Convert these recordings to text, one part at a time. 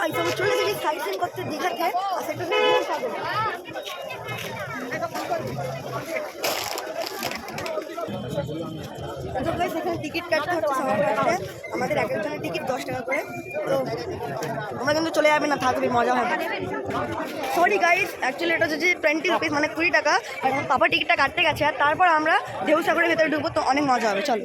Guys हम चले गए साइड सीन करते दिखा এখানে টিকিট কাটতে হচ্ছে আমাদের এক একজনের টিকিট দশ টাকা করে। তো আমরা কিন্তু চলে যাবে না, থাকবে, মজা হবে। সরি গাইস অ্যাকচুয়ালি এটা হচ্ছে যে টোয়েন্টি রুপিস মানে কুড়ি টাকা। আর পাপা টিকিটটা কাটতে গেছে, আর তারপর আমরা ঢেউ সাগরের ভেতরে ঢুকবো, তো অনেক মজা হবে, চলো।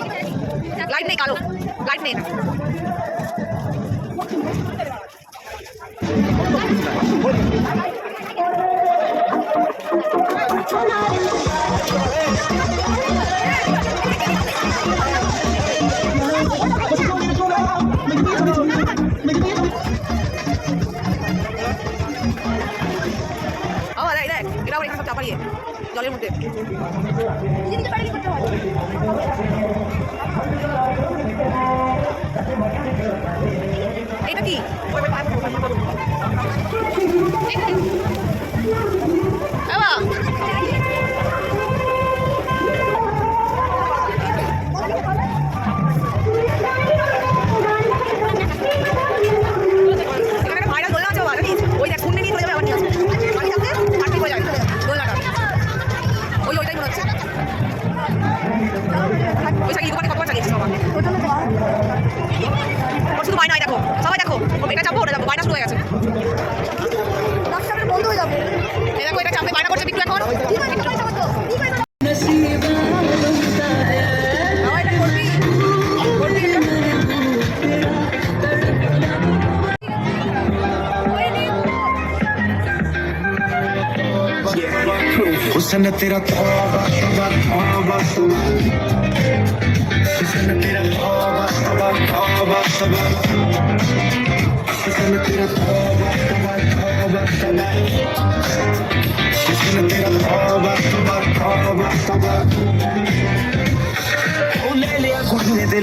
লাইট নেই কালো লাইট নেই না ও দেখ দেখ এটা আবার এখানে সব চাপাড়িয়ে জলের মধ্যে। করতে কি Sende tera tova tova tova tova Sende tera tova tova tova tova Sende tera tova tova tova tova Sende tera tova tova tova tova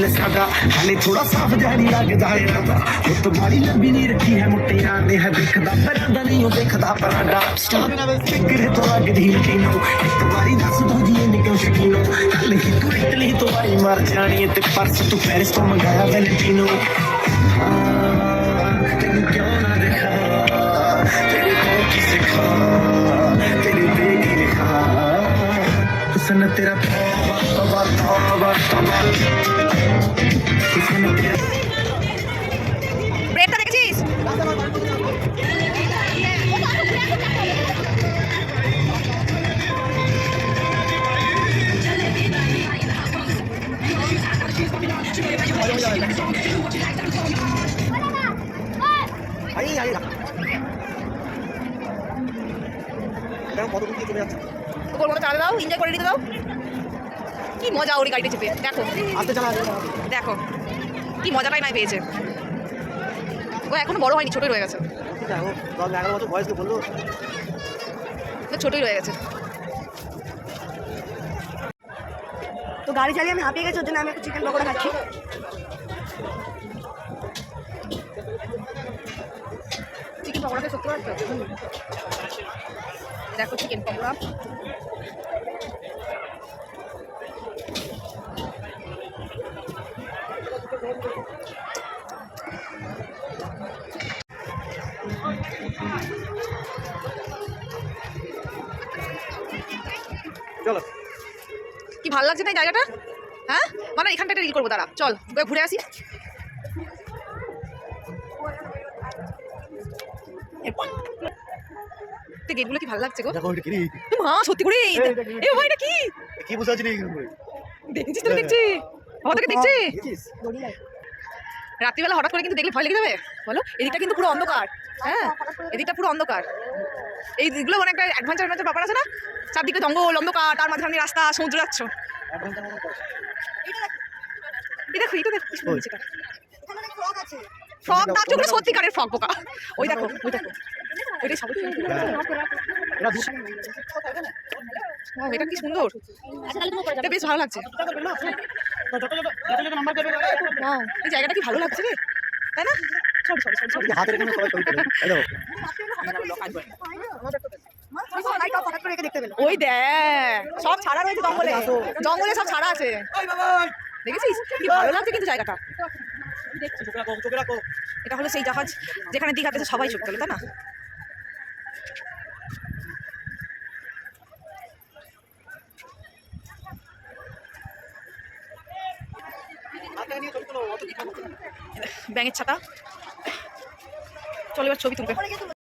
ਵੇ ਸਾਡਾ ਹਾਲੇ ਥੋੜਾ ਸਾਫ ਜਾਰੀ ਲੱਗਦਾ ਏ ਰਾਦਾ ਉਹ ਤੁਹਾਡੀ ਲੰਬੀ ਨਹੀਂ ਰੱਖੀ ਹੈ ਮੁੱਟਿਆਂ ਨੇ ਹੈ ਦੇਖਦਾ ਪਰਾਂਦਾ ਨਹੀਂ ਉਹ ਦੇਖਦਾ ਪਰਾਂਡਾ ਸਟਾਮਿਨਾ ਵੇ ਫਿਕਰ ਤੋਂ ਲੱਗਦੀ ਯਕੀਨੋ ਇੱਕ ਵਾਰੀ ਦੱਸ ਦੋ ਜੀ ਇਹ ਨਿਕਲ ਸ਼ਕੀਨੋ ਕੱਲ ਹੀ ਤੂੰ ਇਟਲੀ ਤੋਂ ਆਈ ਮਰ ਜਾਣੀ ਤੇ ਪਰਸ ਤੂੰ ਪੈਰਿਸ ਤੋਂ ਮੰਗਾਇਆ ਵੈਲੈਂਟੀਨੋ ਤੈਨੂੰ ਕਿਉਂ ਨਾ ਦਿਖਾ ਤੇਰੇ ਕੋਲ ਕਿਸੇ ਖਾ ਤੇਰੇ ਤੇ ਕੀ ਲਿਖਾ ਹੁਸਨ ਤੇਰਾ ਤੋਬਾ ਤੋਬਾ ਤੋਬਾ ওর মতো চালাতে দাও এনজয় করে নিতে দাও। কি মজা ওর গাড়িতে চেপে দেখো। দেখো কি মজাটাই নাই পেয়েছে। ও এখনও বড় হয়নি ছোটই রয়ে গেছে। তো ছোটই রয়ে গেছে। তো গাড়ি চালিয়ে আমি হাঁপিয়ে গেছি ওর জন্য আমি একটু চিকেন পকোড়া খাচ্ছি। চিকেন পকোড়াতে সত্যি পারছ দেখো চিকেন পকোড়া চলো। কি ভালো লাগছে না এই জায়গাটা? হ্যাঁ? মানে এখানটা রিল করব দাঁড়া চল ঘুরে আসি। গেটগুলো কি ভালো লাগছে গো? দেখো এটা কি? মা সত্যি করে? এই- এ ভাই এটা কি? কি পারছি এরকম দেখছিস তো দেখছি। বাবা তোকে দেখছি। রাত্রিবেলা হঠাৎ করে কিন্তু দেখলে ভয় লেগে যাবে? বলো এদিকটা কিন্তু পুরো অন্ধকার। হ্যাঁ এদিকটা পুরো অন্ধকার। এই দিকগুলো মানে একটা অ্যাডভেঞ্চার অ্যাডভেঞ্চার ব্যাপার আছে না? চারদিকে জঙ্গল অন্ধকার তার মাঝখানে রাস্তা সমুদ্র যাচ্ছ। দেখো এটা দেখো কি সুন্দর ফ্রক না চোখে সত্যিকারের ফ্রক বোকা। ওই দেখো ওই দেখো। এটা কি সুন্দর? এটা বেশ ভালো লাগছে। এই জায়গাটা কি ভালো লাগছে রে? তাই না? হাতের এখানে সবাই ছবি তোলে। ওই দেখ সব ছাড়া রয়েছে জঙ্গলে। জঙ্গলে সব ছাড়া আছে। দেখেছিস? কি ভালো লাগছে কিন্তু জায়গাটা। চোখে চোখে এটা হলো সেই জাহাজ যেখানে দীঘাতে সবাই ছবি তোলে তাই না হাতে নিয়ে ছবি তোলো অত কিছু ব্যাঙের ছাতা। চলো এবার ছবি তুলবে।